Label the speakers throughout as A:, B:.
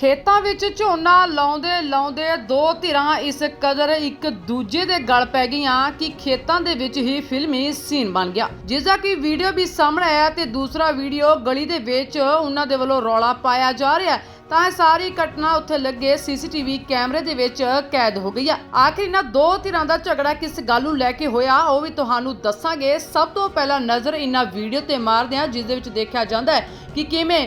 A: ਖੇਤਾਂ ਵਿੱਚ ਝੋਨਾ ਲਾਉਂਦੇ ਲਾਉਂਦੇ ਦੋ ਧਿਰਾਂ ਇਸ ਕਦਰ ਇੱਕ ਦੂਜੇ ਦੇ ਗਲ ਪੈ ਗਈਆਂ ਕਿ ਖੇਤਾਂ ਦੇ ਵਿੱਚ ਹੀ ਫਿਲਮੀ ਸੀਨ ਬਣ ਗਿਆ। ਜਿਸ ਦਾ ਕਿ ਵੀਡੀਓ ਵੀ ਸਾਹਮਣੇ ਆਇਆ ਤੇ ਦੂਸਰਾ ਵੀਡੀਓ ਗਲੀ ਦੇ ਵਿੱਚ ਉਹਨਾਂ ਦੇ ਵੱਲੋਂ ਰੌਲਾ ਪਾਇਆ ਜਾ ਰਿਹਾ ਹੈ। ਤਾਂ ਇਹ ਸਾਰੀ ਘਟਨਾ ਉੱਥੇ ਲੱਗੇ ਸੀਸੀਟੀਵੀ ਕੈਮਰੇ ਦੇ ਵਿੱਚ ਕੈਦ ਹੋ ਗਈ ਆ। ਆਖਿਰ ਇਹਨਾਂ ਦੋ ਧਿਰਾਂ ਦਾ ਝਗੜਾ ਕਿਸ ਗੱਲ ਨੂੰ ਲੈ ਕੇ ਹੋਇਆ, ਉਹ ਵੀ ਤੁਹਾਨੂੰ ਦੱਸਾਂਗੇ। ਸਭ ਤੋਂ ਪਹਿਲਾਂ ਨਜ਼ਰ ਇਹਨਾਂ ਵੀਡੀਓ ਤੇ ਮਾਰਦੇ ਹਾਂ ਜਿਸ ਦੇ ਵਿੱਚ ਦੇਖਿਆ ਜਾਂਦਾ ਹੈ ਕਿ ਕਿਵੇਂ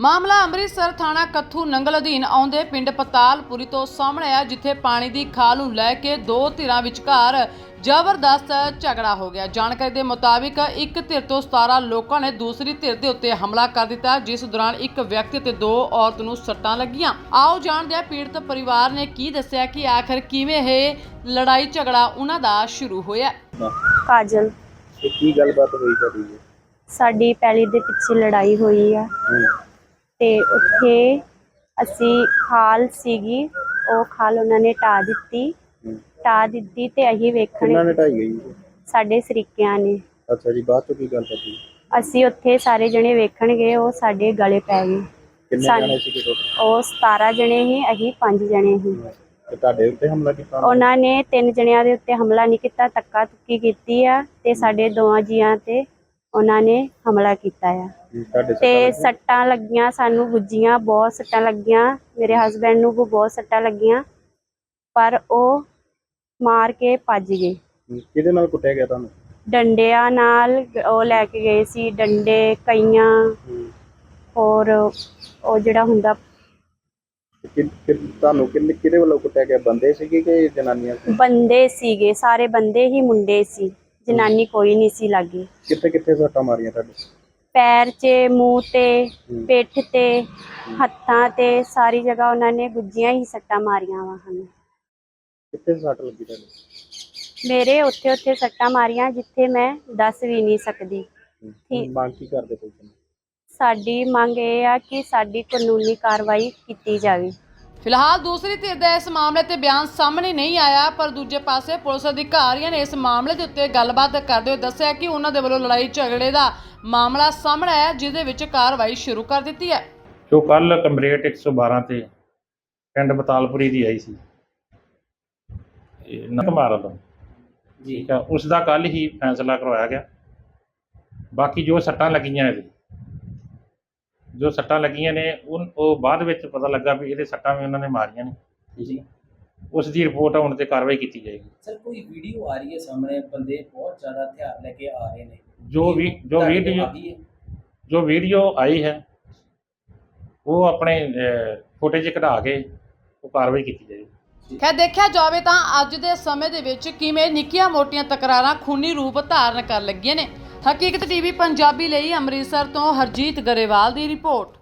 A: ਮਾਮਲਾ ਅੰਮ੍ਰਿਤਸਰ ਥਾਣਾ ਕੱਥੂ ਨੰਗਲ ਅਧੀਨ ਆਉਂਦੇ ਪਿੰਡ ਪਤਾਲਪੁਰੀ ਤੋਂ ਸਾਹਮਣੇ ਆ ਜਿੱਥੇ ਪਾਣੀ ਦੀ ਖਾਲ ਨੂੰ ਲੈ ਕੇ ਦੋ ਧਿਰਾਂ ਵਿਚਕਾਰ ਜ਼ਬਰਦਸਤ ਝਗੜਾ ਹੋ ਗਿਆ। ਜਾਣਕਾਰੀ ਦੇ ਮੁਤਾਬਿਕ ਇੱਕ ਧਿਰ ਤੋਂ 17 ਲੋਕਾਂ ਨੇ ਦੂਸਰੀ ਧਿਰ ਦੇ ਉੱਤੇ ਹਮਲਾ ਕਰ ਦਿੱਤਾ ਜਿਸ ਦੌਰਾਨ ਇੱਕ ਵਿਅਕਤੀ ਤੇ ਦੋ ਔਰਤ ਨੂੰ ਸੱਟਾਂ ਲੱਗੀਆਂ। ਆਓ ਜਾਣਦੇ ਹਾਂ ਪੀੜਤ ਪਰਿਵਾਰ ਨੇ ਕੀ ਦੱਸਿਆ ਕਿ ਆਖਰ ਕਿਵੇਂ ਇਹ ਲੜਾਈ ਝਗੜਾ ਉਹਨਾਂ ਦਾ ਸ਼ੁਰੂ ਹੋਇਆ।
B: ਕਾਜਲ
C: ਤੇ ਕੀ ਗੱਲਬਾਤ ਹੋਈ ਤੁਹਾਡੀ?
B: ਸਾਡੀ ਪੈਲੀ ਦੇ ਪਿੱਛੇ ਲੜਾਈ ਹੋਈ ਆ।
C: ਹੂੰ।
B: ਤੇ ਉੱਥੇ ਅਸੀਂ ਖਾਲ ਸੀਗੀ ਉਹ ਖਾਲ ਉਹਨਾਂ ਨੇ ਢਾ ਦਿੱਤੀ। ਢਾ ਦਿੱਤੀ ਤੇ ਅਸੀਂ
C: ਕਿੰਨਾ
B: ਵੇਖਣ
C: ਨੇ ਢਾਈ ਗਈ ਜੀ?
B: ਸਾਡੇ ਸਰੀਕਿਆਂ ਨੇ।
C: ਅੱਛਾ ਜੀ ਬਾਅਦ ਚ ਕੀ ਗੱਲ ਪਤੀ
B: ਅਸੀਂ ਉੱਥੇ ਸਾਰੇ ਜਣੇ ਵੇਖਣ ਗਏ ਉਹ ਸਾਡੇ ਗਲੇ ਪੈ ਗਏ।
C: ਕਿੰਨੇ
B: ਸਾਨੂੰ-
C: ਜਣੇ ਸੀ ਟੋਟਲ
B: ਉਹ 17 ਜਣੇ ਸੀ ਅਸੀਂ 5 ਜਣੇ ਸੀ
C: ਤੇ ਤੁਹਾਡੇ ਉੱਤੇ ਹਮਲਾ ਕੀਤਾ ਉਹਨਾਂ
B: ਉਹਨਾਂ ਨੇ ਤਿੰਨ ਜਣਿਆਂ ਦੇ ਉੱਤੇ ਹਮਲਾ ਨਹੀਂ ਕੀਤਾ ਧੱਕਾ ਧੁੱਕੀ ਕੀਤੀ ਆ ਤੇ ਸਾਡੇ ਦੋਵਾਂ ਜੀਆਂ ਤੇ ਉਹਨਾਂ ਨੇ ਹਮਲਾ ਕੀਤਾ ਆ?
C: ਤੁਹਾਡੇ
B: ਤੇ
C: ਸੱਟਾਂ
B: ਲੱਗੀਆਂ? ਸਾਨੂੰ ਗੁੱਜੀਆਂ ਬਹੁਤ ਸੱਟਾਂ ਲੱਗੀਆਂ। ਮੇਰੇ ਹਸਬੰਡ ਨੂੰ ਵੀ ਬਹੁਤ ਸੱਟਾਂ ਲੱਗੀਆਂ। ਪਰ ਉਹ ਮਾਰ ਕੇ ਭੱਜ ਗਏ?
C: ਕਿਹਦੇ ਨਾਲ ਕੁੱਟਿਆ ਗਿਆ ਤੁਹਾਨੂੰ?
B: ਡੰਡਿਆਂ ਨਾਲ ਉਹ ਲੈ ਕੇ ਗਏ ਸੀ ਡੰਡੇ ਕਈਆਂ। ਔਰ ਉਹ ਜਿਹੜਾ ਹੁੰਦਾ
C: ਤੇ ਕਿ- ਕਿ- ਤੁਹਾਨੂੰ ਕਿੰਨੇ ਕਿਹਦੇ ਵੱਲੋਂ ਕੁੱਟਿਆ ਗਿਆ? ਬੰਦੇ ਸੀਗੇ ਕਿ ਜਨਾਨੀਆਂ ਸੀ?
B: ਬੰਦੇ ਸੀਗੇ ਸਾਰੇ ਬੰਦੇ ਹੀ ਮੁੰਡੇ ਸੀ। ਜਨਾਨੀ ਕੋਈ ਨਹੀਂ ਸੀ ਲੱਗੀ।
C: ਕਿੱਥੇ ਕਿੱਥੇ ਸੱਟਾਂ ਮਾਰੀਆਂ ਤੁਹਾਡੇ?
B: ਪੈਰ 'ਚ ਮੂੰਹ ਤੇ। ਪਿੱਠ ਤੇ ਹੱਥਾਂ ਤੇ ਸਾਰੀ ਜਗ੍ਹਾ ਉਹਨਾਂ ਨੇ ਗੁੱਜੀਆਂ ਹੀ ਸੱਟਾਂ ਮਾਰੀਆਂ ਵਾ ਹਨ
C: ਕਿੱਥੇ ਸੱਟ ਲੱਗੀ ਤੁਹਾਡੇ?
B: ਮੇਰੇ ਉੱਥੇ ਉੱਥੇ ਸੱਟਾਂ ਮਾਰੀਆਂ ਜਿੱਥੇ ਮੈਂ ਦੱਸ ਵੀ ਨਹੀਂ ਸਕਦੀ। ਠੀਕ।
C: ਮੰਗ ਕੀ ਕਰਦੇ ਕੋਈ
B: ਸਾਡੀ ਮੰਗ ਇਹ ਆ ਕਿ ਸਾਡੀ ਕਾਨੂੰਨੀ ਕਾਰਵਾਈ ਕੀਤੀ ਜਾਵੇ।
A: ਫਿਲਹਾਲ ਦੂਸਰੀ ਧਿਰ ਦਾ ਇਸ ਮਾਮਲੇ ਤੇ ਬਿਆਨ ਸਾਹਮਣੇ ਨਹੀਂ ਆਇਆ ਪਰ ਦੂਜੇ ਪਾਸੇ ਪੁਲਿਸ ਅਧਿਕਾਰੀਆਂ ਨੇ ਇਸ ਮਾਮਲੇ ਦੇ ਉੱਤੇ ਗੱਲਬਾਤ ਕਰਦੇ ਹੋਏ ਦੱਸਿਆ ਕਿ ਉਹਨਾਂ ਦੇ ਵੱਲੋਂ ਲੜਾਈ ਝਗੜੇ ਦਾ ਮਾਮਲਾ ਸਾਹਮਣੇ ਆਇਆ ਜਿਸ ਦੇ ਵਿੱਚ ਕਾਰਵਾਈ ਸ਼ੁਰੂ ਕਰ ਦਿੱਤੀ ਹੈ।
D: ਜੋ ਕੱਲ ਕੰਬਰੇਟ 112 ਤੇ ਪਿੰਡ ਬਤਾਲਪੁਰੀ ਦੀ ਆਈ ਸੀ। ਇਹ ਨਕਮਾਰਾ ਠੀਕ ਆ ਉਸ ਦਾ ਕੱਲ ਹੀ ਫੈਸਲਾ ਕਰਵਾਇਆ ਗਿਆ। ਬਾਕੀ ਜੋ ਸੱਟਾਂ ਲੱਗੀਆਂ ਇਹਦੇ ਜੋ ਸੱਟਾਂ ਲੱਗੀਆਂ ਨੇ ਉਹ ਉਹ ਬਾਅਦ ਵਿੱਚ ਪਤਾ ਲੱਗਾ ਵੀ ਇਹਦੇ ਸੱਟਾਂ ਵੀ ਉਹਨਾਂ ਨੇ ਮਾਰੀਆਂ ਨੇ।
E: ਜੀ।
D: ਉਸ ਦੀ ਰਿਪੋਰਟ ਆਉਣ ਤੇ ਕਾਰਵਾਈ ਕੀਤੀ ਜਾਏਗੀ।
E: ਸਰ ਕੋਈ ਵੀਡੀਓ ਆ ਰਹੀ ਹੈ ਸਾਹਮਣੇ ਬੰਦੇ ਬਹੁਤ ਜ਼ਿਆਦਾ ਹਥਿਆਰ ਲੈ ਕੇ ਆ ਰਹੇ ਨੇ।
D: ਜੋ ਵੀ ਜੋ
E: ਤੁਹਾਡੇ
D: ਵੀਡੀਓ
E: ਹੈ?
D: ਜੋ ਵੀਡੀਓ ਆਈ ਹੈ ਉਹ ਆਪਣੇ ਫੁਟੇਜ ਕਢਾ ਕੇ ਉਹ ਕਾਰਵਾਈ ਕੀਤੀ ਜਾਏਗੀ।
A: ਖੈਰ, ਦੇਖਿਆ ਜਾਵੇ ਤਾਂ ਅੱਜ ਦੇ ਸਮੇਂ ਦੇ ਵਿੱਚ ਕਿਵੇਂ ਨਿੱਕੀਆਂ ਮੋਟੀਆਂ ਤਕਰਾਰਾਂ ਖੂਨੀ ਰੂਪ ਧਾਰਨ ਕਰ ਲੱਗੀਆਂ ਨੇ। ਹਕੀਕਤ ਟੀਵੀ ਪੰਜਾਬੀ ਲਈ ਅੰਮ੍ਰਿਤਸਰ ਤੋਂ ਹਰਜੀਤ ਗਰੇਵਾਲ ਦੀ ਰਿਪੋਰਟ।